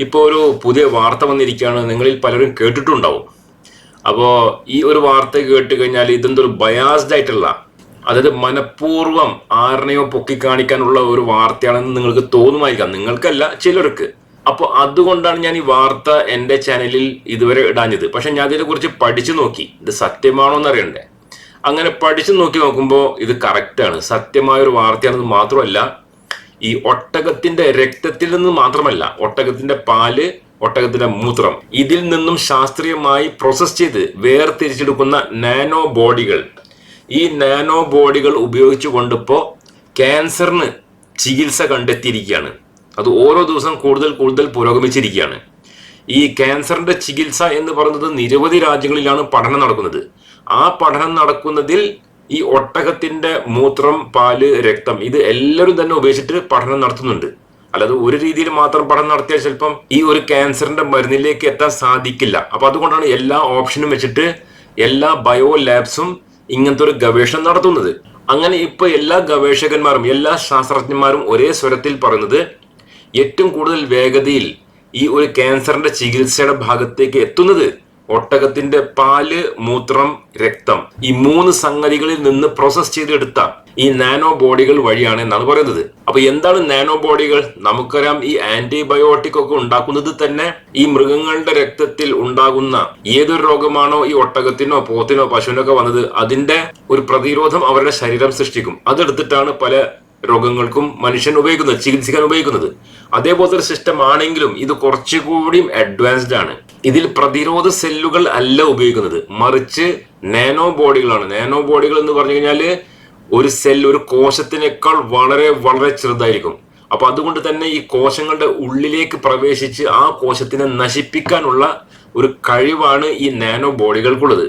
ഇപ്പോൾ ഒരു പുതിയ വാർത്ത വന്നിരിക്കുകയാണ്. നിങ്ങളിൽ പലരും കേട്ടിട്ടുണ്ടാവും. അപ്പോൾ ഈ ഒരു വാർത്ത കേട്ട് കഴിഞ്ഞാൽ ഇതെന്തൊരു ബയാസ്ഡ് ആയിട്ടുള്ള അതായത് മനഃപൂർവം ആരണയോ പൊക്കി കാണിക്കാനുള്ള ഒരു വാർത്തയാണെന്ന് നിങ്ങൾക്ക് തോന്നുമായിരിക്കാം. നിങ്ങൾക്കല്ല ചിലർക്ക്. അപ്പോൾ അതുകൊണ്ടാണ് ഞാൻ ഈ വാർത്ത എന്റെ ചാനലിൽ ഇതുവരെ ഇടാഞ്ഞത്. പക്ഷെ ഞാൻ ഇതിനെക്കുറിച്ച് പഠിച്ചു നോക്കി. ഇത് സത്യമാണോ എന്നറിയണ്ടേ അങ്ങനെ പഠിച്ചു നോക്കി നോക്കുമ്പോൾ ഇത് കറക്റ്റാണ് സത്യമായ ഒരു വാർത്തയാണെന്ന് മാത്രമല്ല ഈ ഒട്ടകത്തിന്റെ രക്തത്തിൽ നിന്ന് മാത്രമല്ല ഒട്ടകത്തിന്റെ പാൽ ഒട്ടകത്തിന്റെ മൂത്രം ഇതിൽ നിന്നും ശാസ്ത്രീയമായി പ്രോസസ് ചെയ്ത് വേർതിരിച്ചെടുക്കുന്ന നാനോ ബോഡികൾ. ഈ നാനോ ബോഡികൾ ഉപയോഗിച്ചുകൊണ്ട് ഇപ്പോൾ ക്യാൻസറിന് ചികിത്സ കണ്ടെത്തിയിരിക്കുകയാണ്. അത് ഓരോ ദിവസം കൂടുതൽ കൂടുതൽ പുരോഗമിച്ചിരിക്കുകയാണ്. ഈ ക്യാൻസറിന്റെ ചികിത്സ എന്ന് പറയുന്നത് നിരവധി രാജ്യങ്ങളിലാണ് പഠനം നടക്കുന്നത്. ആ പഠനം നടക്കുന്നതിൽ ഈ ഒട്ടകത്തിന്റെ മൂത്രം പാൽ രക്തം ഇത് എല്ലാവരും തന്നെ ഉപയോഗിച്ചിട്ട് പഠനം നടത്തുന്നുണ്ട്. അല്ലാതെ ഒരു രീതിയിൽ മാത്രം പഠനം നടത്തിയാൽ ചിലപ്പം ഈ ഒരു ക്യാൻസറിന്റെ മരുന്നിലേക്ക് എത്താൻ സാധിക്കില്ല. അപ്പൊ അതുകൊണ്ടാണ് എല്ലാ ഓപ്ഷനും വെച്ചിട്ട് എല്ലാ ബയോ ലാബ്സും ഇങ്ങനത്തെ ഒരു ഗവേഷണം നടത്തുന്നത്. അങ്ങനെ ഇപ്പൊ എല്ലാ ഗവേഷകന്മാരും എല്ലാ ശാസ്ത്രജ്ഞന്മാരും ഒരേ സ്വരത്തിൽ പറയുന്നത് ഏറ്റവും കൂടുതൽ വേഗതയിൽ ഈ ഒരു ക്യാൻസറിന്റെ ചികിത്സയുടെ ഭാഗത്തേക്ക് എത്തുന്നത് ഒട്ടകത്തിന്റെ പാൽ മൂത്രം രക്തം ഈ മൂന്ന് സംഗതികളിൽ നിന്ന് പ്രോസസ് ചെയ്തെടുത്ത ഈ നാനോ ബോഡികൾ വഴിയാണ് എന്നാണ് പറയുന്നത്. അപ്പൊ എന്താണ് നാനോ ബോഡികൾ നമുക്കറിയാം ഈ ആന്റിബയോട്ടിക് ഒക്കെ ഉണ്ടാക്കുന്നത് തന്നെ ഈ മൃഗങ്ങളുടെ രക്തത്തിൽ ഉണ്ടാകുന്ന ഏതൊരു രോഗമാണോ ഈ ഒട്ടകത്തിനോ പോത്തിനോ പശുവിനൊക്കെ വന്നത് അതിന്റെ ഒരു പ്രതിരോധം അവരുടെ ശരീരം സൃഷ്ടിക്കും. അതെടുത്തിട്ടാണ് പല രോഗങ്ങൾക്കും മനുഷ്യൻ ഉപയോഗിക്കുന്നത് ചികിത്സിക്കാൻ ഉപയോഗിക്കുന്നത്. അതേപോലത്തെ ഒരു സിസ്റ്റം ആണെങ്കിലും ഇത് കുറച്ചുകൂടിയും അഡ്വാൻസ്ഡ് ആണ്. ഇതിൽ പ്രതിരോധ സെല്ലുകൾ അല്ല ഉപയോഗിക്കുന്നത്. മറിച്ച് നാനോ ബോഡികളാണ് നാനോ ബോഡികൾ എന്ന് പറഞ്ഞു കഴിഞ്ഞാൽ ഒരു സെൽ ഒരു കോശത്തിനേക്കാൾ വളരെ വളരെ ചെറുതായിരിക്കും. അപ്പൊ അതുകൊണ്ട് തന്നെ ഈ കോശങ്ങളുടെ ഉള്ളിലേക്ക് പ്രവേശിച്ച് ആ കോശത്തിനെ നശിപ്പിക്കാനുള്ള ഒരു കഴിവാണ് ഈ നാനോ ബോഡികൾക്കുള്ളത്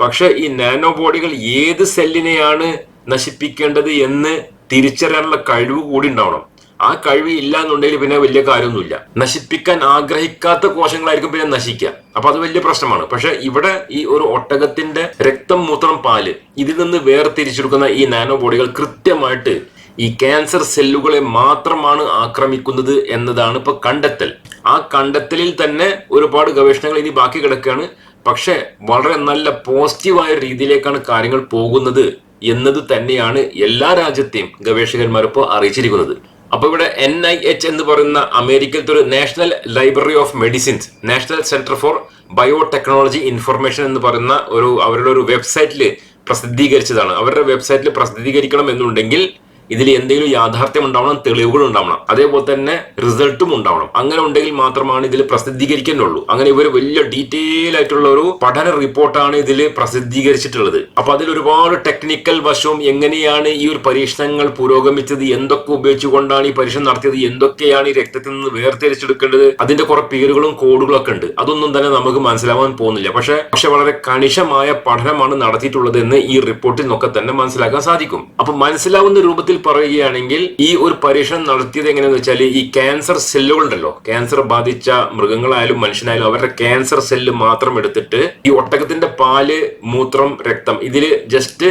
പക്ഷെ ഈ നാനോ ബോഡികൾ ഏത് സെല്ലിനെയാണ് നശിപ്പിക്കേണ്ടത് എന്ന് തിരിച്ചറിയാനുള്ള കഴിവ് കൂടി ഉണ്ടാവണം. ആ കഴിവ് ഇല്ല എന്നുണ്ടെങ്കിൽ പിന്നെ വലിയ കാര്യമൊന്നുമില്ല. നശിപ്പിക്കാൻ ആഗ്രഹിക്കാത്ത കോശങ്ങളായിരിക്കും പിന്നെ നശിക്കുക. അപ്പൊ അത് വലിയ പ്രശ്നമാണ്. പക്ഷെ ഇവിടെ ഈ ഒരു ഒട്ടകത്തിന്റെ രക്തം മൂത്രം പാൽ ഇതിൽ നിന്ന് വേർതിരിച്ചെടുക്കുന്ന ഈ നാനോ ബോഡികൾ കൃത്യമായിട്ട് ഈ ക്യാൻസർ സെല്ലുകളെ മാത്രമാണ് ആക്രമിക്കുന്നത് എന്നതാണ് ഇപ്പൊ കണ്ടെത്തൽ. ആ കണ്ടെത്തലിൽ തന്നെ ഒരുപാട് ഗവേഷണങ്ങൾ ഇനി ബാക്കി കിടക്കുകയാണ്. പക്ഷെ വളരെ നല്ല പോസിറ്റീവായ രീതിയിലേക്കാണ് കാര്യങ്ങൾ പോകുന്നത്. എന്നത് തന്നെയാണ് എല്ലാ രാജ്യത്തെയും ഗവേഷകന്മാർ ഇപ്പോൾ അറിയിച്ചിരിക്കുന്നത്. അപ്പോൾ ഇവിടെ എൻ ഐ എച്ച് എന്ന് പറയുന്ന അമേരിക്കയിലത്തെ ഒരു national library of medicines national centre for biotechnology information എന്ന് പറയുന്ന ഒരു അവരുടെ ഒരു വെബ്സൈറ്റിൽ പ്രസിദ്ധീകരിച്ചതാണ്. അവരുടെ വെബ്സൈറ്റിൽ പ്രസിദ്ധീകരിക്കണം എന്നുണ്ടെങ്കിൽ ഇതിൽ എന്തെങ്കിലും യാഥാർത്ഥ്യം ഉണ്ടാവണം തെളിവുകൾ ഉണ്ടാവണം. അതേപോലെ തന്നെ റിസൾട്ടും ഉണ്ടാവണം. അങ്ങനെ ഉണ്ടെങ്കിൽ മാത്രമാണ് ഇതിൽ പ്രസിദ്ധീകരിക്കേണ്ടുള്ളൂ അങ്ങനെ ഇവർ വലിയ ഡീറ്റെയിൽ ആയിട്ടുള്ള ഒരു പഠന റിപ്പോർട്ടാണ് ഇതിൽ പ്രസിദ്ധീകരിച്ചിട്ടുള്ളത്. അപ്പൊ അതിൽ ഒരുപാട് ടെക്നിക്കൽ വശവും എങ്ങനെയാണ് ഈ ഒരു പരീക്ഷണങ്ങൾ പുരോഗമിച്ചത് എന്തൊക്കെ ഉപയോഗിച്ചുകൊണ്ടാണ് ഈ പരീക്ഷണം നടത്തിയത് എന്തൊക്കെയാണ് ഈ രക്തത്തിൽ നിന്ന് വേർതിരിച്ചെടുക്കേണ്ടത് അതിന്റെ കുറെ പേരുകളും കോഡുകളും ഒക്കെ ഉണ്ട്. അതൊന്നും തന്നെ നമുക്ക് മനസ്സിലാവാൻ പോകുന്നില്ല. പക്ഷെ പക്ഷെ വളരെ കണിശമായ പഠനമാണ് നടത്തിയിട്ടുള്ളത് എന്ന് ഈ റിപ്പോർട്ടിൽ നിന്നൊക്കെ തന്നെ മനസ്സിലാക്കാൻ സാധിക്കും. അപ്പൊ മനസ്സിലാവുന്ന രൂപത്തിൽ പറയുകയാണെങ്കിൽ ഈ ഒരു പരീക്ഷണം നടത്തിയത് എങ്ങനെയാന്ന് വെച്ചാൽ ഈ ക്യാൻസർ സെല്ലുകൾ ഉണ്ടല്ലോ. ക്യാൻസർ ബാധിച്ച മൃഗങ്ങളായാലും മനുഷ്യനായാലും അവരുടെ ക്യാൻസർ സെല്ല് മാത്രം എടുത്തിട്ട് ഈ ഒട്ടകത്തിന്റെ പാൽ മൂത്രം രക്തം ഇതിൽ ജസ്റ്റ്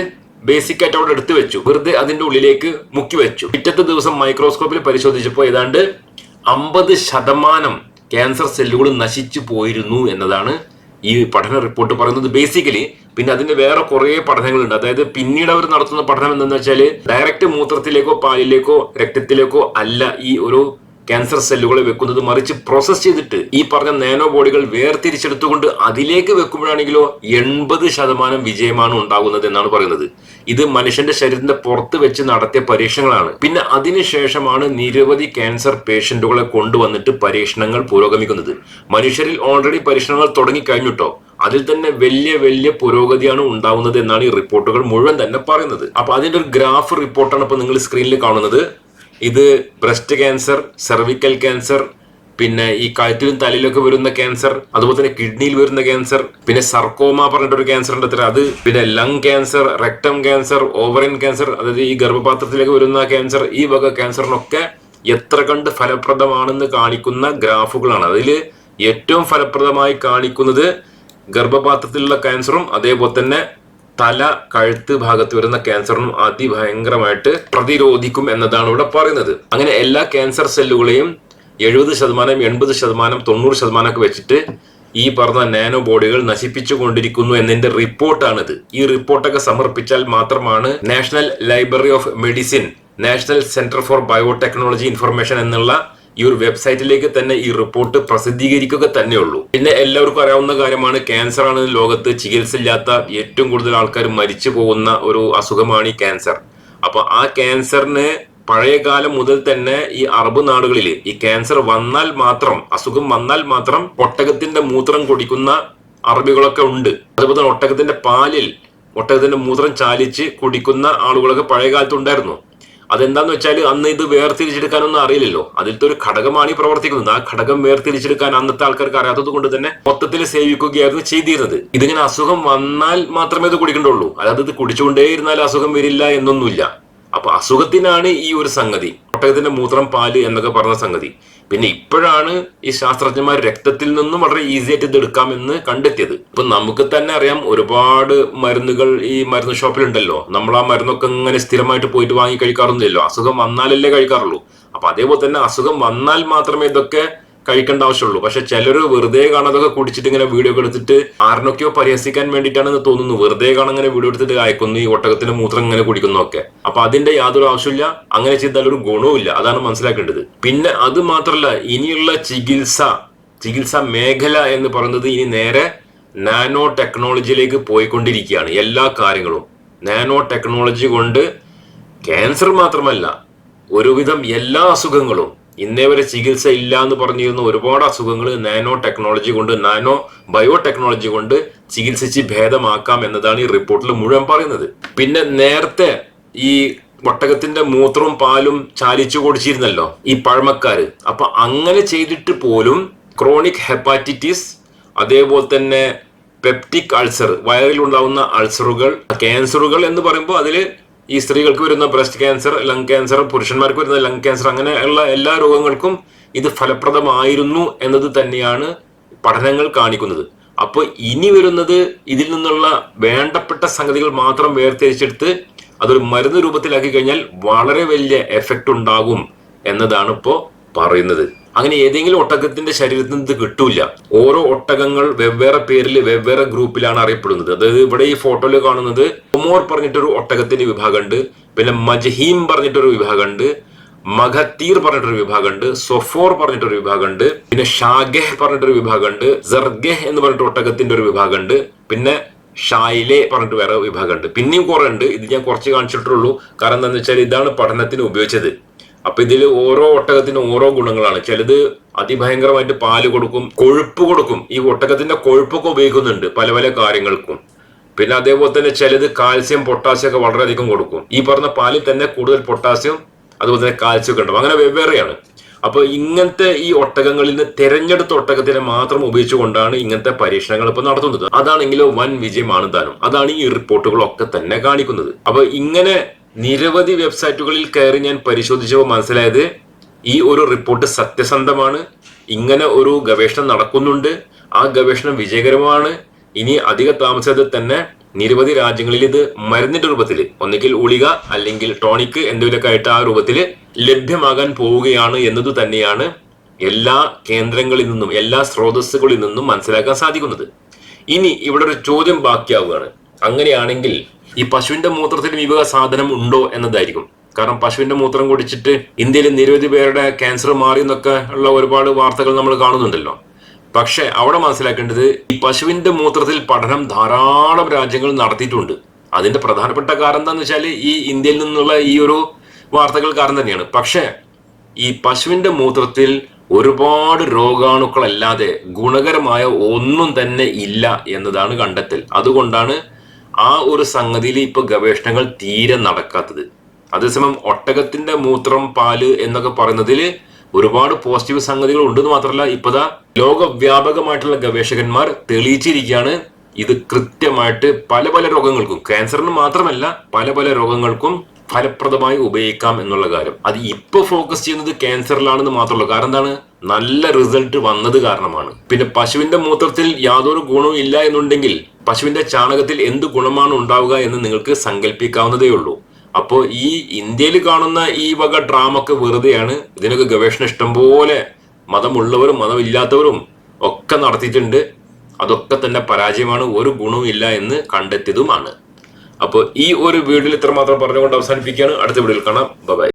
ബേസിക് ആയിട്ട് അവിടെ എടുത്തു വെച്ചു. വെറുതെ അതിന്റെ ഉള്ളിലേക്ക് മുക്കി വെച്ചു. പിറ്റത്തെ ദിവസം മൈക്രോസ്കോപ്പിൽ പരിശോധിച്ചപ്പോൾ ഏതാണ്ട് അമ്പത് ശതമാനം ക്യാൻസർ സെല്ലുകൾ നശിച്ചു പോയിരുന്നു എന്നതാണ് ഈ പഠന റിപ്പോർട്ട് പറയുന്നത് ബേസിക്കലി പിന്നെ അതിന് വേറെ കുറേ പഠനങ്ങളുണ്ട്. അതായത് പിന്നീട് അവർ നടത്തുന്ന പഠനം എന്തെന്ന് വെച്ചാൽ ഡയറക്റ്റ് മൂത്രത്തിലേക്കോ പാലിലേക്കോ രക്തത്തിലേക്കോ അല്ല ഈ ഒരു ക്യാൻസർ സെല്ലുകളെ വെക്കുന്നത് മറിച്ച് പ്രോസസ് ചെയ്തിട്ട് ഈ പറഞ്ഞ നാനോ ബോഡികൾ വേർതിരിച്ചെടുത്തുകൊണ്ട് അതിലേക്ക് വെക്കുമ്പോഴാണെങ്കിലോ എൺപത് ശതമാനം വിജയമാണ് ഉണ്ടാകുന്നത് എന്നാണ് പറയുന്നത്. ഇത് മനുഷ്യന്റെ ശരീരത്തിന്റെ പുറത്ത് വെച്ച് നടത്തിയ പരീക്ഷണങ്ങളാണ്. പിന്നെ അതിനുശേഷമാണ് നിരവധി ക്യാൻസർ പേഷ്യന്റുകളെ കൊണ്ടുവന്നിട്ട് പരീക്ഷണങ്ങൾ പുരോഗമിക്കുന്നത്. മനുഷ്യരിൽ ഓൾറെഡി പരീക്ഷണങ്ങൾ തുടങ്ങി കഴിഞ്ഞിട്ടോ അതിൽ തന്നെ വലിയ വലിയ പുരോഗതിയാണ് ഉണ്ടാവുന്നത് എന്നാണ് ഈ റിപ്പോർട്ടുകൾ മുഴുവൻ തന്നെ പറയുന്നത്. അപ്പൊ അതിന്റെ ഒരു ഗ്രാഫ് റിപ്പോർട്ടാണ് ഇപ്പൊ നിങ്ങൾ സ്ക്രീനിൽ കാണുന്നത്. ഇത് ബ്രസ്റ്റ് ക്യാൻസർ സെർവിക്കൽ ക്യാൻസർ പിന്നെ ഈ കഴുത്തിലും തലയിലൊക്കെ വരുന്ന ക്യാൻസർ അതുപോലെ തന്നെ കിഡ്നിയിൽ വരുന്ന ക്യാൻസർ പിന്നെ സർക്കോമ പറഞ്ഞിട്ട് ഒരു ക്യാൻസർ ഉണ്ട് അത്ര. അത് പിന്നെ lung cancer rectum cancer ovarian cancer അതായത് ഈ ഗർഭപാത്രത്തിലേക്ക് വരുന്ന ക്യാൻസർ ഈ വക ക്യാൻസറിനൊക്കെ എത്ര കണ്ട് ഫലപ്രദമാണെന്ന് കാണിക്കുന്ന ഗ്രാഫുകളാണ്. അതിൽ ഏറ്റവും ഫലപ്രദമായി കാണിക്കുന്നത് ഗർഭപാത്രത്തിലുള്ള ക്യാൻസറും അതേപോലെ തന്നെ തല കഴുത്ത് ഭാഗത്ത് വരുന്ന ക്യാൻസറിനും അതിഭയങ്കരമായിട്ട് പ്രതിരോധിക്കും എന്നതാണ് ഇവിടെ പറയുന്നത്. അങ്ങനെ എല്ലാ ക്യാൻസർ സെല്ലുകളെയും എഴുപത് ശതമാനം എൺപത് ശതമാനം തൊണ്ണൂറ് ശതമാനമൊക്കെ വെച്ചിട്ട് ഈ പറഞ്ഞ നാനോ ബോഡികൾ നശിപ്പിച്ചു കൊണ്ടിരിക്കുന്നു എന്നതിന്റെ റിപ്പോർട്ടാണിത്. ഈ റിപ്പോർട്ടൊക്കെ സമർപ്പിച്ചാൽ മാത്രമാണ് national library of medicine national centre for biotechnology information എന്നുള്ള ഈ ഒരു വെബ്സൈറ്റിലേക്ക് തന്നെ ഈ റിപ്പോർട്ട് പ്രസിദ്ധീകരിക്കുക തന്നെയുള്ളൂ പിന്നെ എല്ലാവർക്കും അറിയാവുന്ന കാര്യമാണ് ക്യാൻസർ ആണ് ലോകത്ത് ചികിത്സ ഇല്ലാത്ത ഏറ്റവും കൂടുതൽ ആൾക്കാർ മരിച്ചു പോകുന്ന ഒരു അസുഖമാണ് ഈ ക്യാൻസർ അപ്പൊ ആ ക്യാൻസറിന് പഴയ കാലം മുതൽ തന്നെ ഈ അറബ് നാടുകളിൽ ഈ ക്യാൻസർ വന്നാൽ മാത്രം അസുഖം വന്നാൽ മാത്രം ഒട്ടകത്തിന്റെ മൂത്രം കുടിക്കുന്ന അറബികളൊക്കെ ഉണ്ട്. അതുപോലെ തന്നെ ഒട്ടകത്തിന്റെ പാലിൽ ഒട്ടകത്തിന്റെ മൂത്രം ചാലിച്ച് കുടിക്കുന്ന ആളുകളൊക്കെ പഴയ കാലത്ത് ഉണ്ടായിരുന്നു. അതെന്താന്ന് വെച്ചാൽ അന്ന് ഇത് വേർതിരിച്ചെടുക്കാനൊന്നും അറിയില്ലല്ലോ. അതിലത്തെ ഒരു ഘടകമാണ് ഈ പ്രവർത്തിക്കുന്നത്. ആ ഘടകം വേർതിരിച്ചെടുക്കാൻ അന്നത്തെ ആൾക്കാർക്ക് അറിയാത്തത് കൊണ്ട് തന്നെ മൊത്തത്തിൽ സേവിക്കുകയായിരുന്നു ചെയ്തിരുന്നത്. ഇതിങ്ങനെ അസുഖം വന്നാൽ മാത്രമേ ഇത് കുടിക്കണ്ടുള്ളൂ. അതായത് ഇത് കുടിച്ചുകൊണ്ടേയിരുന്നാൽ അസുഖം വരില്ല എന്നൊന്നുമില്ല. അപ്പൊ അസുഖത്തിനാണ് ഈ ഒരു സംഗതി. ഒട്ടകത്തിന്റെ മൂത്രം പാൽ എന്നൊക്കെ പറഞ്ഞ സംഗതി. പിന്നെ ഇപ്പോഴാണ് ഈ ശാസ്ത്രജ്ഞന്മാർ രക്തത്തിൽ നിന്നും വളരെ ഈസി ആയിട്ട് ഇത് എടുക്കാമെന്ന് കണ്ടെത്തിയത്. ഇപ്പൊ നമുക്ക് തന്നെ അറിയാം ഒരുപാട് മരുന്നുകൾ ഈ മരുന്ന് ഷോപ്പിലുണ്ടല്ലോ. നമ്മൾ ആ മരുന്നൊക്കെ ഇങ്ങനെ സ്ഥിരമായിട്ട് പോയിട്ട് വാങ്ങി കഴിക്കാറൊന്നുമില്ലല്ലോ. അസുഖം വന്നാലല്ലേ കഴിക്കാറുള്ളൂ. അപ്പൊ അതേപോലെ തന്നെ അസുഖം വന്നാൽ മാത്രമേ ഇതൊക്കെ കഴിക്കേണ്ട ആവശ്യമുള്ളൂ. പക്ഷെ ചിലർ വെറുതെ കാണാതൊക്കെ കുടിച്ചിട്ട് ഇങ്ങനെ വീഡിയോ എടുത്തിട്ട് ആരനൊക്കെയോ പരിഹസിക്കാൻ വേണ്ടിയിട്ടാണെന്ന് തോന്നുന്നു. വെറുതെ കാണാൻ ഇങ്ങനെ വീഡിയോ എടുത്തിട്ട് അയക്കുന്നു ഈ ഒട്ടകത്തിന്റെ മൂത്രം ഇങ്ങനെ കുടിക്കുന്നു ഒക്കെ. അപ്പൊ അതിന്റെ യാതൊരു ആവശ്യമില്ല അങ്ങനെ ചെയ്താൽ ഒരു ഗുണവുമില്ല അതാണ് മനസ്സിലാക്കേണ്ടത്. പിന്നെ അത് മാത്രമല്ല ഇനിയുള്ള ചികിത്സ ചികിത്സാ മേഖല എന്ന് പറയുന്നത് ഇനി നേരെ നാനോ ടെക്നോളജിയിലേക്ക് പോയിക്കൊണ്ടിരിക്കുകയാണ്. എല്ലാ കാര്യങ്ങളും. നാനോ ടെക്നോളജി കൊണ്ട് ക്യാൻസർ മാത്രമല്ല ഒരുവിധം എല്ലാ അസുഖങ്ങളും ഇന്നേ വരെ ചികിത്സ ഇല്ല എന്ന് പറഞ്ഞിരുന്ന ഒരുപാട് അസുഖങ്ങൾ നാനോ ടെക്നോളജി കൊണ്ട് നാനോ ബയോ ടെക്നോളജി കൊണ്ട് ചികിത്സിച്ച് ഭേദമാക്കാം എന്നതാണ് ഈ റിപ്പോർട്ടിൽ മുഴുവൻ പറയുന്നത്. പിന്നെ നേരത്തെ ഈ ഒട്ടകത്തിന്റെ മൂത്രവും പാലും ചാലിച്ചു കുടിച്ചിരുന്നല്ലോ ഈ പഴമക്കാര്. അപ്പൊ അങ്ങനെ ചെയ്തിട്ട് പോലും ക്രോണിക് ഹെപ്പാറ്റിറ്റിസ് അതേപോലെ തന്നെ പെപ്റ്റിക് അൾസർ വയറിൽ ഉണ്ടാവുന്ന അൾസറുകൾ ക്യാൻസറുകൾ എന്ന് പറയുമ്പോൾ അതിൽ ഈ സ്ത്രീകൾക്ക് വരുന്ന ബ്രസ്റ്റ് ക്യാൻസർ ലങ് ക്യാൻസർ പുരുഷന്മാർക്ക് വരുന്ന ലങ് ക്യാൻസർ അങ്ങനെയുള്ള എല്ലാ രോഗങ്ങൾക്കും ഇത് ഫലപ്രദമായിരുന്നു എന്നത് തന്നെയാണ് പഠനങ്ങൾ കാണിക്കുന്നത്. അപ്പോൾ ഇനി വരുന്നത് ഇതിൽ നിന്നുള്ള വേണ്ടപ്പെട്ട സംഗതികൾ മാത്രം വേർതിരിച്ചെടുത്ത് അതൊരു മരുന്ന് രൂപത്തിലാക്കി കഴിഞ്ഞാൽ വളരെ വലിയ എഫക്റ്റ് ഉണ്ടാകും എന്നതാണ് ഇപ്പോൾ പറയുന്നത്. അങ്ങനെ ഏതെങ്കിലും ഒട്ടകത്തിന്റെ ശരീരത്തിൽ നിന്ന് കിട്ടൂല. ഓരോ ഒട്ടകങ്ങൾ വെവ്വേറെ പേരിൽ വെവ്വേറെ ഗ്രൂപ്പിലാണ് അറിയപ്പെടുന്നത്. അതായത് ഇവിടെ ഈ ഫോട്ടോയിൽ കാണുന്നത് ഒമോർ പറഞ്ഞിട്ടൊരു ഒട്ടകത്തിന്റെ വിഭാഗമുണ്ട്. പിന്നെ മജഹീം പറഞ്ഞിട്ടൊരു വിഭാഗമുണ്ട്. മഖത്തീർ പറഞ്ഞിട്ടൊരു വിഭാഗമുണ്ട്. സൊഫോർ പറഞ്ഞിട്ടൊരു വിഭാഗമുണ്ട്. പിന്നെ ഷാഗെഹ് പറഞ്ഞിട്ടൊരു വിഭാഗമുണ്ട്. ജർഗെഹ് എന്ന് പറഞ്ഞിട്ട് ഒട്ടകത്തിന്റെ ഒരു വിഭാഗമുണ്ട്. പിന്നെ ഷായിലെ പറഞ്ഞിട്ട് വേറെ വിഭാഗമുണ്ട്. പിന്നെയും കുറെ ഉണ്ട്. ഇത് ഞാൻ കുറച്ച് കാണിച്ചിട്ടുള്ളൂ. കാരണം എന്താണെന്ന് വെച്ചാൽ ഇതാണ് പഠനത്തിന് ഉപയോഗിച്ചത്. അപ്പൊ ഇതിൽ ഓരോ ഒട്ടകത്തിനും ഓരോ ഗുണങ്ങളാണ്. ചിലത് അതിഭയങ്കരമായിട്ട് പാൽ കൊടുക്കും കൊഴുപ്പ് കൊടുക്കും. ഈ ഒട്ടകത്തിന്റെ കൊഴുപ്പൊക്കെ ഉപയോഗിക്കുന്നുണ്ട് പല പല കാര്യങ്ങൾക്കും. പിന്നെ അതേപോലെ തന്നെ ചിലത് കാൽസ്യം പൊട്ടാസ്യം ഒക്കെ വളരെയധികം കൊടുക്കും. ഈ പറഞ്ഞ പാലിൽ തന്നെ കൂടുതൽ പൊട്ടാസ്യം അതുപോലെ തന്നെ കാൽസ്യം ഒക്കെ ഉണ്ടാവും. അങ്ങനെ വെവ്വേറെയാണ്. അപ്പൊ ഇങ്ങനത്തെ ഈ ഒട്ടകങ്ങളിൽ നിന്ന് തെരഞ്ഞെടുത്ത ഒട്ടകത്തിനെ മാത്രം ഉപയോഗിച്ചുകൊണ്ടാണ് ഇങ്ങനത്തെ പരീക്ഷണങ്ങൾ ഇപ്പൊ നടത്തുന്നത്. അതാണെങ്കിലും വൻ വിജയമാണ് താനും അതാണ് ഈ റിപ്പോർട്ടുകളൊക്കെ തന്നെ കാണിക്കുന്നത്. അപ്പൊ ഇങ്ങനെ നിരവധി വെബ്സൈറ്റുകളിൽ കയറി ഞാൻ പരിശോധിച്ചപ്പോൾ മനസ്സിലായത് ഈ ഒരു റിപ്പോർട്ട് സത്യസന്ധമാണ്. ഇങ്ങനെ ഒരു ഗവേഷണം നടക്കുന്നുണ്ട്. ആ ഗവേഷണം വിജയകരമാണ്. ഇനി അധിക താമസിയാതെ തന്നെ നിരവധി രാജ്യങ്ങളിൽ ഇത് മരുന്നിന്റെ രൂപത്തിൽ ഒന്നുകിൽ ഉളിക അല്ലെങ്കിൽ ടോണിക് എന്തെങ്കിലുമൊക്കെ ആയിട്ട് ആ രൂപത്തിൽ ലഭ്യമാകാൻ പോവുകയാണ് എന്നത് തന്നെയാണ് എല്ലാ കേന്ദ്രങ്ങളിൽ നിന്നും എല്ലാ സ്രോതസ്സുകളിൽ നിന്നും മനസ്സിലാക്കാൻ സാധിക്കുന്നത്. ഇനി ഇവിടെ ഒരു ചോദ്യം ബാക്കിയാവുകയാണ്. അങ്ങനെയാണെങ്കിൽ ഈ പശുവിന്റെ മൂത്രത്തിൽ ഈ വക സാധനം ഉണ്ടോ എന്നതായിരിക്കും. കാരണം പശുവിന്റെ മൂത്രം കുടിച്ചിട്ട് ഇന്ത്യയിൽ നിരവധി പേരുടെ ക്യാൻസർ മാറി എന്നൊക്കെ ഉള്ള ഒരുപാട് വാർത്തകൾ നമ്മൾ കാണുന്നുണ്ടല്ലോ. പക്ഷെ അവിടെ മനസ്സിലാക്കേണ്ടത് ഈ പശുവിന്റെ മൂത്രത്തിൽ പഠനം ധാരാളം രാജ്യങ്ങൾ നടത്തിയിട്ടുണ്ട്. അതിന്റെ പ്രധാനപ്പെട്ട കാരണം എന്താന്ന് വെച്ചാൽ ഈ ഇന്ത്യയിൽ നിന്നുള്ള ഈ ഒരു വാർത്തകൾ കാരണം തന്നെയാണ്. പക്ഷേ ഈ പശുവിന്റെ മൂത്രത്തിൽ ഒരുപാട് രോഗാണുക്കളല്ലാതെ ഗുണകരമായ ഒന്നും തന്നെ ഇല്ല എന്നതാണ് കണ്ടെത്തൽ. അതുകൊണ്ടാണ് ആ ഒരു സംഗതിയിൽ ഇപ്പൊ ഗവേഷണങ്ങൾ തീരെ നടക്കാത്തത്. അതേസമയം ഒട്ടകത്തിന്റെ മൂത്രം പാൽ എന്നൊക്കെ പറയുന്നതിൽ ഒരുപാട് പോസിറ്റീവ് സംഗതികൾ ഉണ്ടെന്ന് മാത്രമല്ല ഇപ്പതാ ലോകവ്യാപകമായിട്ടുള്ള ഗവേഷകന്മാർ തെളിയിച്ചിരിക്കുകയാണ് ഇത് കൃത്യമായിട്ട് പല പല രോഗങ്ങൾക്കും ക്യാൻസറിന് മാത്രമല്ല പല പല രോഗങ്ങൾക്കും ഫലപ്രദമായി ഉപയോഗിക്കാം എന്നുള്ള കാര്യം. അത് ഇപ്പൊ ഫോക്കസ് ചെയ്യുന്നത് ക്യാൻസറിലാണെന്ന് മാത്രമല്ല. കാരണം എന്താണ്? നല്ല റിസൾട്ട് വന്നത് കാരണമാണ്. പിന്നെ പശുവിന്റെ മൂത്രത്തിൽ യാതൊരു ഗുണവും ഇല്ല എന്നുണ്ടെങ്കിൽ പശുവിന്റെ ചാണകത്തിൽ എന്ത് ഗുണമാണ് ഉണ്ടാവുക എന്ന് നിങ്ങൾക്ക് സങ്കല്പിക്കാവുന്നതേ ഉള്ളൂ. അപ്പോൾ ഈ ഇന്ത്യയിൽ കാണുന്ന ഈ വക ഡ്രാമൊക്കെ വെറുതെയാണ് ഇതിനൊക്കെ ഗവേഷണം ഇഷ്ടംപോലെ മതമുള്ളവരും മതമില്ലാത്തവരും ഒക്കെ നടത്തിയിട്ടുണ്ട്. അതൊക്കെ തന്നെ പരാജയമാണ്. ഒരു ഗുണവും ഇല്ല എന്ന് കണ്ടെത്തിയതുമാണ്. അപ്പോൾ ഈ ഒരു വീഡിയോയിൽ ഇത്രമാത്രം പറഞ്ഞുകൊണ്ട് അവസാനിപ്പിക്കുകയാണ്. അടുത്ത വീഡിയോയിൽ കാണാം. ബൈ